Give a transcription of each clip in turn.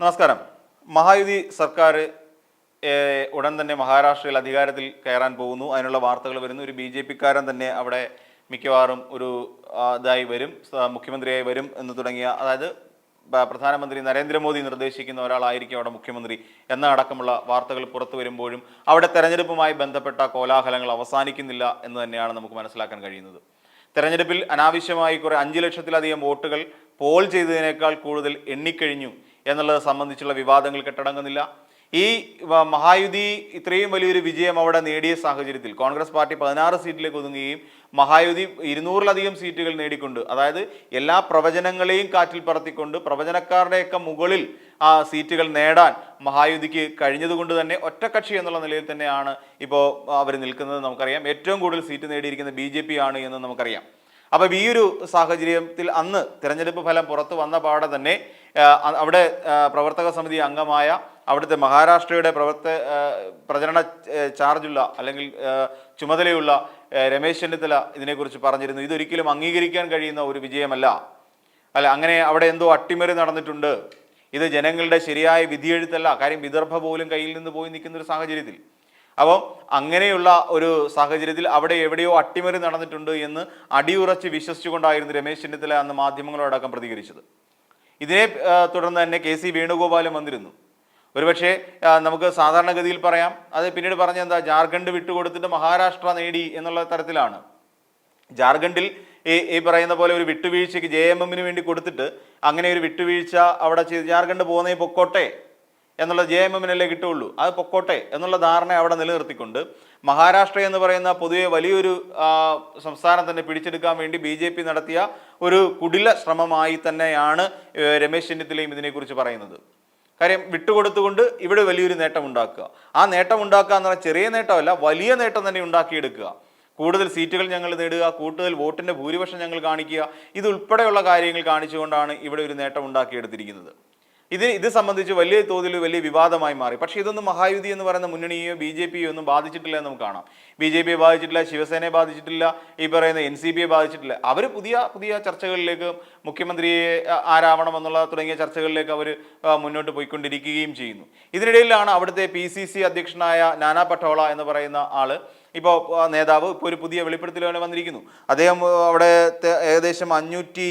നമസ്കാരം. മഹായുതി സർക്കാർ ഉടൻ തന്നെ മഹാരാഷ്ട്രയിൽ അധികാരത്തിൽ കയറാൻ പോകുന്നു. അതിനുള്ള വാർത്തകൾ വരുന്നു. ഒരു ബി ജെ പിക്കാരൻ തന്നെ അവിടെ മിക്കവാറും ഒരു ഇതായി വരും. മുഖ്യമന്ത്രിയായി വരും എന്ന് തുടങ്ങിയ അതായത് പ്രധാനമന്ത്രി നരേന്ദ്രമോദി നിർദ്ദേശിക്കുന്ന ഒരാളായിരിക്കും അവിടെ മുഖ്യമന്ത്രി എന്ന അടക്കമുള്ള വാർത്തകൾ പുറത്തു വരുമ്പോഴും അവിടെ തെരഞ്ഞെടുപ്പുമായി ബന്ധപ്പെട്ട കോലാഹലങ്ങൾ അവസാനിക്കുന്നില്ല എന്ന് തന്നെയാണ് നമുക്ക് മനസ്സിലാക്കാൻ കഴിയുന്നത്. തെരഞ്ഞെടുപ്പിൽ അനാവശ്യമായി കുറേ അഞ്ച് ലക്ഷത്തിലധികം വോട്ടുകൾ പോൾ ചെയ്തതിനേക്കാൾ കൂടുതൽ എണ്ണിക്കഴിഞ്ഞു. എന്നുള്ളത് സംബന്ധിച്ചുള്ള വിവാദങ്ങൾ കെട്ടടങ്ങുന്നില്ല ഈ മഹായുതി ഇത്രയും വലിയൊരു വിജയം അവിടെ നേടിയ സാഹചര്യത്തിൽ കോൺഗ്രസ് പാർട്ടി പതിനാറ് സീറ്റിലേക്ക് ഒതുങ്ങുകയും മഹായുതി ഇരുന്നൂറിലധികം സീറ്റുകൾ നേടിക്കൊണ്ട് അതായത് എല്ലാ പ്രവചനങ്ങളെയും കാറ്റിൽ പറത്തിക്കൊണ്ട് പ്രവചനക്കാരുടെയൊക്കെ മുകളിൽ ആ സീറ്റുകൾ നേടാൻ മഹായുതിക്ക് കഴിഞ്ഞതുകൊണ്ട് തന്നെ ഒറ്റക്കക്ഷി എന്നുള്ള നിലയിൽ തന്നെയാണ് ഇപ്പോൾ അവർ നിൽക്കുന്നത് നമുക്കറിയാം. ഏറ്റവും കൂടുതൽ സീറ്റ് നേടിയിരിക്കുന്ന ബി ആണ് എന്ന് നമുക്കറിയാം. അപ്പം ഈ ഒരു സാഹചര്യത്തിൽ അന്ന് തിരഞ്ഞെടുപ്പ് ഫലം പുറത്തു വന്ന പാടെ തന്നെ അവിടെ പ്രവർത്തക സമിതി അംഗമായ അവിടുത്തെ മഹാരാഷ്ട്രയുടെ പ്രവർത്ത പ്രചരണ ചാർജുള്ള അല്ലെങ്കിൽ ചുമതലയുള്ള രമേശ് ചെന്നിത്തല ഇതിനെക്കുറിച്ച് പറഞ്ഞിരുന്നു. ഇതൊരിക്കലും അംഗീകരിക്കാൻ കഴിയുന്ന ഒരു വിജയമല്ല. അല്ല അങ്ങനെ അവിടെ എന്തോ അട്ടിമറി നടന്നിട്ടുണ്ട്. ഇത് ജനങ്ങളുടെ ശരിയായ വിധിയെഴുത്തല്ല. കാര്യം വിദർഭ പോലും കയ്യിൽ നിന്ന് പോയി നിൽക്കുന്ന ഒരു സാഹചര്യത്തിൽ. അപ്പോൾ അങ്ങനെയുള്ള ഒരു സാഹചര്യത്തിൽ അവിടെ എവിടെയോ അട്ടിമറി നടന്നിട്ടുണ്ട് എന്ന് അടിയുറച്ച് വിശ്വസിച്ചുകൊണ്ടായിരുന്നു രമേശ് ചെന്നിത്തല അന്ന് മാധ്യമങ്ങളോടക്കം പ്രതികരിച്ചത്. ഇതിനെ തുടർന്ന് തന്നെ കെ സി വേണുഗോപാലും വന്നിരുന്നു. ഒരുപക്ഷെ നമുക്ക് സാധാരണഗതിയിൽ പറയാം അത് പിന്നീട് പറഞ്ഞ എന്താ ജാർഖണ്ഡ് വിട്ടുകൊടുത്തിട്ട് മഹാരാഷ്ട്ര നേടി എന്നുള്ള തരത്തിലാണ്. ജാർഖണ്ഡിൽ ഈ ഈ പറയുന്ന പോലെ ഒരു വിട്ടുവീഴ്ചയ്ക്ക് ജെ എം എമ്മിന് വേണ്ടി കൊടുത്തിട്ട് അങ്ങനെ ഒരു വിട്ടുവീഴ്ച അവിടെ ചെയ്ത് ജാർഖണ്ഡ് പോകുന്നേ പൊക്കോട്ടെ എന്നുള്ള ജെ എം എമ്മിനല്ലേ കിട്ടുള്ളൂ അത് പൊക്കോട്ടെ എന്നുള്ള ധാരണ അവിടെ നിലനിർത്തിക്കൊണ്ട് മഹാരാഷ്ട്ര എന്ന് പറയുന്ന പൊതുവെ വലിയൊരു സംസ്ഥാനം തന്നെ പിടിച്ചെടുക്കാൻ വേണ്ടി ബി ജെ പി നടത്തിയ ഒരു കുടില ശ്രമമായി തന്നെയാണ് രമേശ് ചെന്നിത്തലയും ഇതിനെക്കുറിച്ച് പറയുന്നത്. കാര്യം വിട്ടുകൊടുത്തുകൊണ്ട് ഇവിടെ വലിയൊരു നേട്ടം ഉണ്ടാക്കുക ആ നേട്ടം ഉണ്ടാക്കുക എന്ന് പറഞ്ഞാൽ ചെറിയ നേട്ടമല്ല വലിയ നേട്ടം തന്നെ ഉണ്ടാക്കിയെടുക്കുക. കൂടുതൽ സീറ്റുകൾ ഞങ്ങൾ നേടുക കൂടുതൽ വോട്ടിന്റെ ഭൂരിപക്ഷം ഞങ്ങൾ കാണിക്കുക ഇതുൾപ്പെടെയുള്ള കാര്യങ്ങൾ കാണിച്ചുകൊണ്ടാണ് ഇവിടെ ഒരു നേട്ടം ഉണ്ടാക്കിയെടുത്തിരിക്കുന്നത്. ഇത് ഇത് സംബന്ധിച്ച് വലിയ തോതിൽ വലിയ വിവാദമായി മാറി. പക്ഷേ ഇതൊന്നും മഹായുതി എന്ന് പറയുന്ന മുന്നണിയോ ബി ജെ പിയോ ഒന്നും ബാധിച്ചിട്ടില്ല എന്ന് നമുക്ക് കാണാം. ബി ജെ പിയെ ബാധിച്ചിട്ടില്ല ശിവസേനയെ ബാധിച്ചിട്ടില്ല ഈ പറയുന്ന എൻ സി പിയെ ബാധിച്ചിട്ടില്ല. അവർ പുതിയ പുതിയ ചർച്ചകളിലേക്ക് മുഖ്യമന്ത്രിയെ ആരാവണം എന്നുള്ള തുടങ്ങിയ ചർച്ചകളിലേക്ക് അവർ മുന്നോട്ട് പോയിക്കൊണ്ടിരിക്കുകയും ചെയ്യുന്നു. ഇതിനിടയിലാണ് അവിടുത്തെ പി സി സി അധ്യക്ഷനായ നാനാ പട്ടോള എന്ന് പറയുന്ന ആൾ ഇപ്പോൾ നേതാവ് ഇപ്പോൾ ഒരു പുതിയ വെളിപ്പെടുത്തലുകൾ വന്നിരിക്കുന്നു. അദ്ദേഹം അവിടെ ഏകദേശം അഞ്ഞൂറ്റി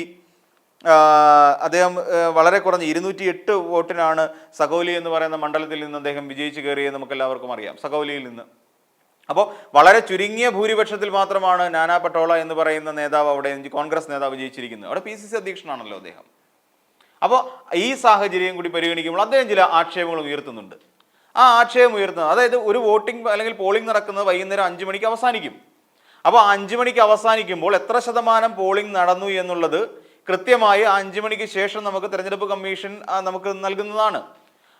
അദ്ദേഹം വളരെ കുറഞ്ഞ് ഇരുന്നൂറ്റി എട്ട് വോട്ടിനാണ് സകോലി എന്ന് പറയുന്ന മണ്ഡലത്തിൽ നിന്ന് അദ്ദേഹം വിജയിച്ചു കയറിയത് നമുക്ക് എല്ലാവർക്കും അറിയാം സകോലിയിൽ നിന്ന്. അപ്പോൾ വളരെ ചുരുങ്ങിയ ഭൂരിപക്ഷത്തിൽ മാത്രമാണ് നാനാ പട്ടോള എന്ന് പറയുന്ന നേതാവ് അവിടെ കോൺഗ്രസ് നേതാവ് ജയിച്ചിരിക്കുന്നത്. അവിടെ പി സി സി അധ്യക്ഷനാണല്ലോ അദ്ദേഹം. അപ്പോൾ ഈ സാഹചര്യം കൂടി പരിഗണിക്കുമ്പോൾ അദ്ദേഹം ചില ആക്ഷേപങ്ങൾ ഉയർത്തുന്നുണ്ട്. ആ ആക്ഷേപം ഉയർത്തുന്നത് അതായത് ഒരു വോട്ടിംഗ് അല്ലെങ്കിൽ പോളിംഗ് നടക്കുന്നത് വൈകുന്നേരം അഞ്ച് മണിക്ക് അവസാനിക്കും. അപ്പോൾ അഞ്ച് മണിക്ക് അവസാനിക്കുമ്പോൾ എത്ര ശതമാനം പോളിംഗ് നടന്നു എന്നുള്ളത് കൃത്യമായി ആ അഞ്ചു മണിക്ക് ശേഷം നമുക്ക് തെരഞ്ഞെടുപ്പ് കമ്മീഷൻ നമുക്ക് നൽകുന്നതാണ്.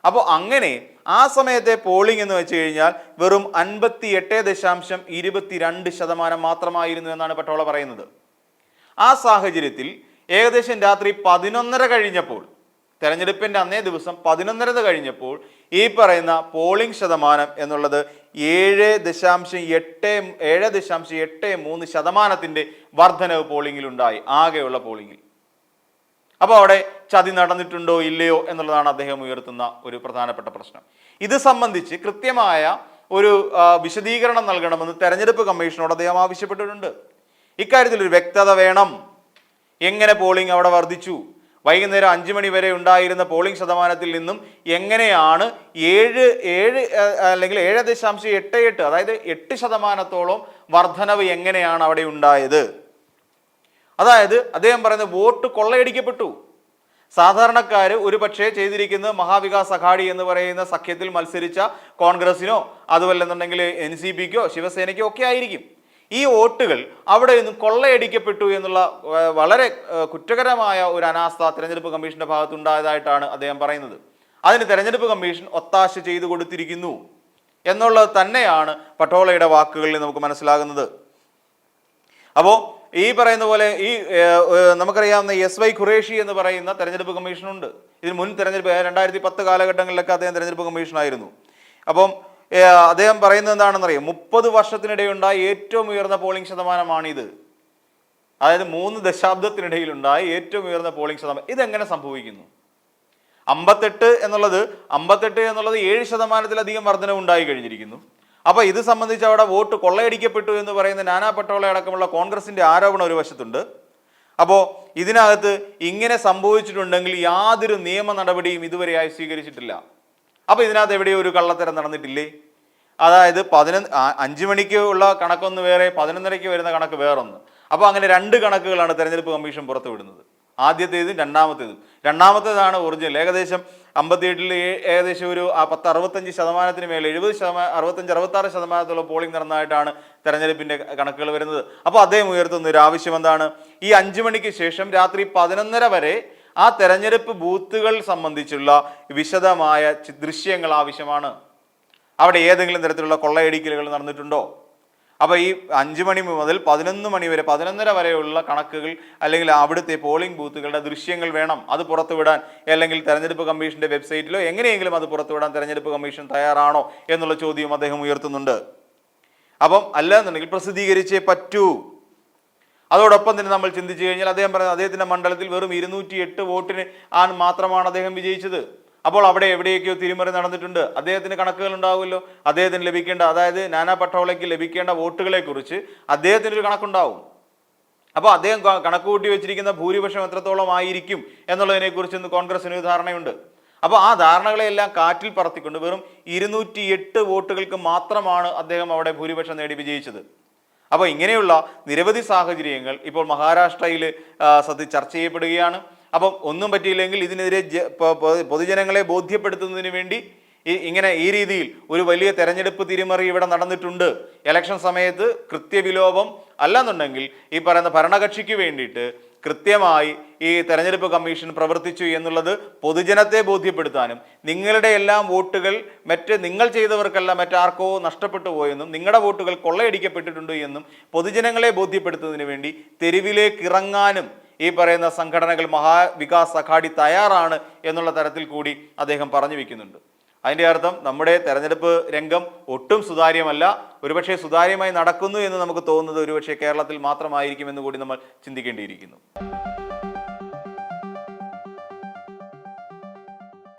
അപ്പോൾ അങ്ങനെ ആ സമയത്തെ പോളിംഗ് എന്ന് വെച്ച് കഴിഞ്ഞാൽ വെറും അൻപത്തി എട്ട് ദശാംശം ഇരുപത്തിരണ്ട് ശതമാനം മാത്രമായിരുന്നു എന്നാണ് പട്ടോള പറയുന്നത്. ആ സാഹചര്യത്തിൽ ഏകദേശം രാത്രി പതിനൊന്നര കഴിഞ്ഞപ്പോൾ തെരഞ്ഞെടുപ്പിന്റെ അന്നേ ദിവസം പതിനൊന്നര കഴിഞ്ഞപ്പോൾ ഈ പറയുന്ന പോളിംഗ് ശതമാനം എന്നുള്ളത് ഏഴ് ദശാംശം എട്ട് ഏഴ് ദശാംശം എട്ട് മൂന്ന് ശതമാനത്തിന്റെ വർധനവ് പോളിംഗിലുണ്ടായി ആകെയുള്ള പോളിംഗിൽ അപ്പോൾ അവിടെ ചതി നടന്നിട്ടുണ്ടോ ഇല്ലയോ എന്നുള്ളതാണ് അദ്ദേഹം ഉയർത്തുന്ന ഒരു പ്രധാനപ്പെട്ട പ്രശ്നം. ഇത് സംബന്ധിച്ച് കൃത്യമായ ഒരു വിശദീകരണം നൽകണമെന്ന് തെരഞ്ഞെടുപ്പ് കമ്മീഷനോട് അദ്ദേഹം ആവശ്യപ്പെട്ടിട്ടുണ്ട്. ഇക്കാര്യത്തിൽ ഒരു വ്യക്തത വേണം. എങ്ങനെ പോളിംഗ് അവിടെ വർദ്ധിച്ചു? വൈകുന്നേരം അഞ്ച് മണി വരെ ഉണ്ടായിരുന്ന പോളിംഗ് ശതമാനത്തിൽ നിന്നും എങ്ങനെയാണ് ഏഴ് ഏഴ് അല്ലെങ്കിൽ ഏഴ് ദശാംശം എട്ട് എട്ട് അതായത് എട്ട് ശതമാനത്തോളം വർധനവ് എങ്ങനെയാണ് അവിടെ ഉണ്ടായത്? അതായത് അദ്ദേഹം പറയുന്നത് വോട്ട് കൊള്ളയടിക്കപ്പെട്ടു. സാധാരണക്കാർ ഒരു പക്ഷേ ചെയ്തിരിക്കുന്നത് മഹാവികാസ് അഘാടി എന്ന് പറയുന്ന സഖ്യത്തിൽ മത്സരിച്ച കോൺഗ്രസിനോ അതുമല്ലെന്നുണ്ടെങ്കിൽ എൻ സി പിക്കോ ശിവസേനയ്ക്കോ ഒക്കെ ആയിരിക്കും. ഈ വോട്ടുകൾ അവിടെ നിന്ന് കൊള്ളയടിക്കപ്പെട്ടു എന്നുള്ള വളരെ കുറ്റകരമായ ഒരു അനാസ്ഥ തെരഞ്ഞെടുപ്പ് കമ്മീഷന്റെ ഭാഗത്തുണ്ടായതായിട്ടാണ് അദ്ദേഹം പറയുന്നത്. അതിന് തെരഞ്ഞെടുപ്പ് കമ്മീഷൻ ഒത്താശ ചെയ്തു കൊടുത്തിരിക്കുന്നു എന്നുള്ളത് തന്നെയാണ് പട്ടോളയുടെ വാക്കുകളിൽ നമുക്ക് മനസ്സിലാകുന്നത്. അപ്പോൾ ഈ പറയുന്ന പോലെ ഈ നമുക്കറിയാവുന്ന എസ് വൈ ഖുറേഷി എന്ന് പറയുന്ന തെരഞ്ഞെടുപ്പ് കമ്മീഷനുണ്ട്. ഇതിന് മുൻ തെരഞ്ഞെടുപ്പ് രണ്ടായിരത്തി പത്ത് കാലഘട്ടങ്ങളിലൊക്കെ അദ്ദേഹം തെരഞ്ഞെടുപ്പ് കമ്മീഷനായിരുന്നു. അപ്പം അദ്ദേഹം പറയുന്നത് എന്താണെന്നറിയാം? മുപ്പത് വർഷത്തിനിടെയുണ്ടായ ഏറ്റവും ഉയർന്ന പോളിംഗ് ശതമാനമാണിത്. അതായത് മൂന്ന് ദശാബ്ദത്തിനിടയിലുണ്ടായ ഏറ്റവും ഉയർന്ന പോളിംഗ് ശതമാനം. ഇതെങ്ങനെ സംഭവിക്കുന്നു? അമ്പത്തെട്ട് എന്നുള്ളത് അമ്പത്തെട്ട് എന്നുള്ളത് ഏഴ് ശതമാനത്തിലധികം വർധനവുണ്ടായി കഴിഞ്ഞിരിക്കുന്നു. അപ്പൊ ഇത് സംബന്ധിച്ച് അവിടെ വോട്ട് കൊള്ളയടിക്കപ്പെട്ടു എന്ന് പറയുന്ന നാനാ പട്ടോളെ അടക്കമുള്ള കോൺഗ്രസിന്റെ ആരോപണം ഒരു വശത്തുണ്ട്. അപ്പോൾ ഇതിനകത്ത് ഇങ്ങനെ സംഭവിച്ചിട്ടുണ്ടെങ്കിൽ യാതൊരു നിയമ നടപടിയും ഇതുവരെയായി സ്വീകരിച്ചിട്ടില്ല അപ്പോൾ ഇതിനകത്ത് എവിടെയോ ഒരു കള്ളത്തരം നടന്നിട്ടില്ലേ? അതായത് പതിനൊന്ന് അഞ്ച് മണിക്ക് ഉള്ള കണക്കൊന്ന് വേറെ പതിനൊന്നരയ്ക്ക് വരുന്ന കണക്ക് വേറൊന്ന്. അപ്പോൾ അങ്ങനെ രണ്ട് കണക്കുകളാണ് തെരഞ്ഞെടുപ്പ് കമ്മീഷൻ പുറത്തുവിടുന്നത്. ആദ്യത്തേതും രണ്ടാമത്തേതും. രണ്ടാമത്തേതാണ് ഒറിജിനൽ. ഏകദേശം അമ്പത്തിയെട്ടിൽ ഏകദേശം ഒരു പത്ത് അറുപത്തഞ്ച് ശതമാനത്തിന് മേലെ എഴുപത് ശതമാനം അറുപത്തഞ്ച് അറുപത്താറ് ശതമാനത്തോളം പോളിംഗ് നടന്നതായിട്ടാണ് തെരഞ്ഞെടുപ്പിന്റെ കണക്കുകൾ വരുന്നത്. അപ്പോൾ അദ്ദേഹം ഉയർത്തുന്ന ഒരു ആവശ്യം എന്താണ്? ഈ അഞ്ചു മണിക്ക് ശേഷം രാത്രി പതിനൊന്നര വരെ ആ തെരഞ്ഞെടുപ്പ് ബൂത്തുകൾ സംബന്ധിച്ചുള്ള വിശദമായ ദൃശ്യങ്ങൾ ആവശ്യമാണ്. അവിടെ ഏതെങ്കിലും തരത്തിലുള്ള കൊള്ളയടിക്കലുകൾ നടന്നിട്ടുണ്ടോ? അപ്പോൾ ഈ അഞ്ച് മണി മുതൽ പതിനൊന്ന് മണി വരെ പതിനൊന്നര വരെയുള്ള കണക്കുകൾ അല്ലെങ്കിൽ അവിടുത്തെ പോളിംഗ് ബൂത്തുകളുടെ ദൃശ്യങ്ങൾ വേണം അത് പുറത്തുവിടാൻ അല്ലെങ്കിൽ തെരഞ്ഞെടുപ്പ് കമ്മീഷന്റെ വെബ്സൈറ്റിലോ എങ്ങനെയെങ്കിലും അത് പുറത്തുവിടാൻ തെരഞ്ഞെടുപ്പ് കമ്മീഷൻ തയ്യാറാണോ എന്നുള്ള ചോദ്യം അദ്ദേഹം ഉയർത്തുന്നുണ്ട്. അപ്പം അല്ല എന്നുണ്ടെങ്കിൽ പ്രസിദ്ധീകരിച്ചേ പറ്റൂ. അതോടൊപ്പം തന്നെ നമ്മൾ ചിന്തിച്ചു കഴിഞ്ഞാൽ അദ്ദേഹം പറയുന്നത് അദ്ദേഹത്തിന്റെ മണ്ഡലത്തിൽ വെറും ഇരുന്നൂറ്റി എട്ട് വോട്ടിന് ആണ് മാത്രമാണ് അദ്ദേഹം വിജയിച്ചത്. അപ്പോൾ അവിടെ എവിടെയൊക്കെയോ തിരിമറി നടന്നിട്ടുണ്ട്. അദ്ദേഹത്തിന് കണക്കുകൾ ഉണ്ടാവുമല്ലോ അദ്ദേഹത്തിന് ലഭിക്കേണ്ട അതായത് നാനാ പട്ടോളയ്ക്ക് ലഭിക്കേണ്ട വോട്ടുകളെ കുറിച്ച് അദ്ദേഹത്തിന് ഒരു കണക്കുണ്ടാവും. അപ്പോൾ അദ്ദേഹം കണക്ക് കൂട്ടി വെച്ചിരിക്കുന്ന ഭൂരിപക്ഷം എത്രത്തോളം ആയിരിക്കും എന്നുള്ളതിനെ കുറിച്ച് ഇന്ന് കോൺഗ്രസിന് ഒരു ധാരണയുണ്ട്. അപ്പോൾ ആ ധാരണകളെല്ലാം കാറ്റിൽ പറത്തിക്കൊണ്ട് വെറും ഇരുന്നൂറ്റി എട്ട് വോട്ടുകൾക്ക് മാത്രമാണ് അദ്ദേഹം അവിടെ ഭൂരിപക്ഷം നേടി വിജയിച്ചത്. അപ്പോൾ ഇങ്ങനെയുള്ള നിരവധി സാഹചര്യങ്ങൾ ഇപ്പോൾ മഹാരാഷ്ട്രയിൽ സത്യ ചർച്ച ചെയ്യപ്പെടുകയാണ്. അപ്പം ഒന്നും പറ്റിയില്ലെങ്കിൽ ഇതിനെതിരെ പൊതുജനങ്ങളെ ബോധ്യപ്പെടുത്തുന്നതിന് വേണ്ടി ഇങ്ങനെ ഈ രീതിയിൽ ഒരു വലിയ തെരഞ്ഞെടുപ്പ് തിരിമറി ഇവിടെ നടന്നിട്ടുണ്ട്. ഇലക്ഷൻ സമയത്ത് കൃത്യവിലോപം അല്ലെന്നുണ്ടെങ്കിൽ ഈ പറയുന്ന ഭരണകക്ഷിക്ക് വേണ്ടിയിട്ട് കൃത്യമായി ഈ തെരഞ്ഞെടുപ്പ് കമ്മീഷൻ പ്രവർത്തിച്ചു എന്നുള്ളത് പൊതുജനത്തെ ബോധ്യപ്പെടുത്താനും നിങ്ങളുടെ എല്ലാം വോട്ടുകൾ മറ്റ് നിങ്ങൾ ചെയ്തവർക്കല്ല മറ്റാർക്കോ നഷ്ടപ്പെട്ടു പോയെന്നും നിങ്ങളുടെ വോട്ടുകൾ കൊള്ളയടിക്കപ്പെട്ടിട്ടുണ്ട് എന്നും പൊതുജനങ്ങളെ ബോധ്യപ്പെടുത്തുന്നതിന് വേണ്ടി തെരുവിലേക്ക് ഇറങ്ങാനും ഈ പറയുന്ന സംഘടനകൾ മഹാവികാസ് അഘാടി തയ്യാറാണ് എന്നുള്ള തരത്തിൽ കൂടി അദ്ദേഹം പറഞ്ഞു വെക്കുന്നുണ്ട്. അതിന്റെ അർത്ഥം നമ്മുടെ തെരഞ്ഞെടുപ്പ് രംഗം ഒട്ടും സുതാര്യമല്ല ഒരുപക്ഷെ സുതാര്യമായി നടക്കുന്നു എന്ന് നമുക്ക് തോന്നുന്നത് ഒരുപക്ഷെ കേരളത്തിൽ മാത്രമായിരിക്കുമെന്ന് കൂടി നമ്മൾ ചിന്തിക്കേണ്ടിയിരിക്കുന്നു.